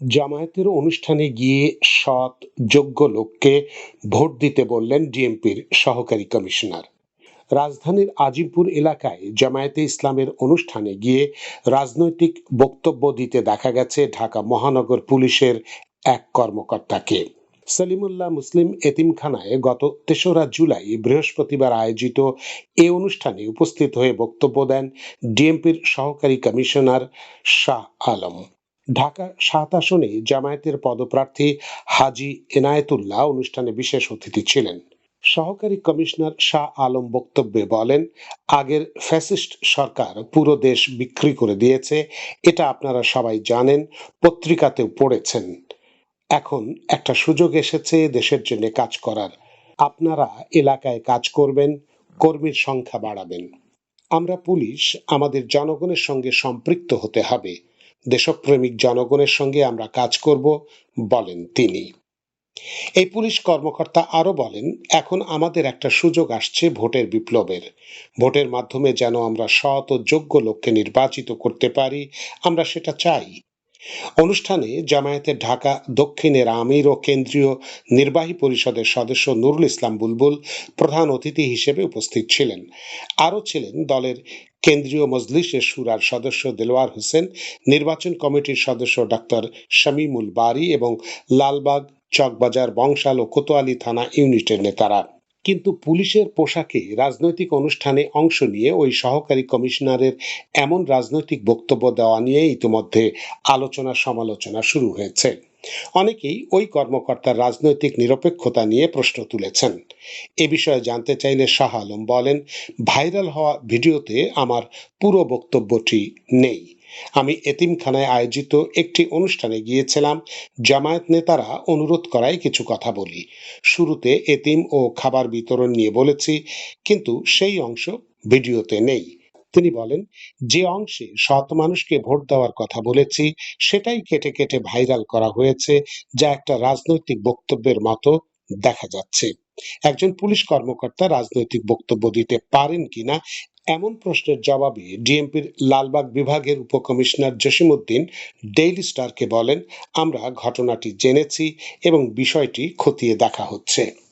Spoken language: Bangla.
জামায়াতের অনুষ্ঠানে গিয়ে সৎ যোগ্য লোককে ভোট দিতে বললেন ডিএমপির সহকারী কমিশনার। রাজধানীর আজিমপুর এলাকায় জামায়াতে ইসলামের অনুষ্ঠানে গিয়ে রাজনৈতিক বক্তব্য দিতে দেখা গেছে ঢাকা মহানগর পুলিশের এক কর্মকর্তাকে। সলিমুল্লাহ মুসলিম এতিমখানায় গত তেসরা জুলাই বৃহস্পতিবার আয়োজিত এ অনুষ্ঠানে উপস্থিত হয়ে বক্তব্য দেন ডিএমপির সহকারী কমিশনার শাহ আলম। ঢাকা সাত আসনে জামায়াতের পদপ্রার্থী হাজি এনায়েতুল্লাহ অনুষ্ঠানে বিশেষ অতিথি ছিলেন। সহকারী কমিশনার শাহ আলম বক্তব্যে বলেন, আগের ফ্যাসিস্ট সরকার পুরো দেশ বিক্রি করে দিয়েছে, এটা আপনারা সবাই জানেন, পত্রিকাতেও পড়েছেন। এখন একটা সুযোগ এসেছে দেশের জন্য কাজ করার। আপনারা এলাকায় কাজ করবেন, কর্মীর সংখ্যা বাড়াবেন। আমরা পুলিশ, আমাদের জনগণের সঙ্গে সম্পৃক্ত হতে হবে। দেশপ্রেমিক জনগণের সঙ্গে আমরা কাজ করব, বলেন তিনি। এই পুলিশ কর্মকর্তা আরও বলেন, এখন আমাদের একটা সুযোগ আসছে ভোটের বিপ্লবের। ভোটের মাধ্যমে যেন আমরা সৎ ও যোগ্য লোককে নির্বাচিত করতে পারি, আমরা সেটা চাই। অনুষ্ঠানে জামায়াতের ঢাকা, দক্ষিণের আমির ও কেন্দ্রীয় নির্বাহী পরিষদের সদস্য নুরুল ইসলাম বুলবুল প্রধান অতিথি হিসেবে উপস্থিত ছিলেন। আরও ছিলেন দলের কেন্দ্রীয় মজলিসের সুরার সদস্য দেলোয়ার হোসেন, নির্বাচন কমিটির সদস্য ডাক্তার শামীমুল বারি এবং লালবাগ চকবাজার বংশাল ও কোতোয়ালি থানা ইউনিটের নেতারা। কিন্তু পুলিশের পোশাকে রাজনৈতিক অনুষ্ঠানে অংশ নিয়ে ওই সহকারী কমিশনারের এমন রাজনৈতিক বক্তব্য দেওয়া নিয়ে ইতিমধ্যে আলোচনা সমালোচনা শুরু হয়েছে। অনেকেই ওই কর্মকর্তার রাজনৈতিক নিরপেক্ষতা নিয়ে প্রশ্ন তুলেছেন। এ বিষয়ে জানতে চাইলে শাহ আলম বলেন, ভাইরাল হওয়া ভিডিওতে আমার পুরো বক্তব্যটি নেই। আমি এতিমখানায় আয়োজিত একটি অনুষ্ঠানে গিয়েছিলাম, জামায়াত নেতারা অনুরোধ করায় কিছু কথা বলি। শুরুতে এতিম ও খাবার বিতরণ নিয়ে বলেছি, কিন্তু সেই অংশ ভিডিওতে নেই। তিনি বলেন, যে অংশে সৎ মানুষকে ভোট দেওয়ার কথা বলেছি, সেটাই কেটে কেটে ভাইরাল করা হয়েছে, যা একটা রাজনৈতিক বক্তব্যের মতো দেখা যাচ্ছে। একজন পুলিশ কর্মকর্তা রাজনৈতিক বক্তব্য দিতে পারেন কিনা, এমন প্রশ্নের জবাবে ডিএমপির লালবাগ বিভাগের উপকমিশনার জসিমউদ্দিন ডেইলি স্টারকে বলেন, আমরা ঘটনাটি জেনেছি এবং বিষয়টি খতিয়ে দেখা হচ্ছে।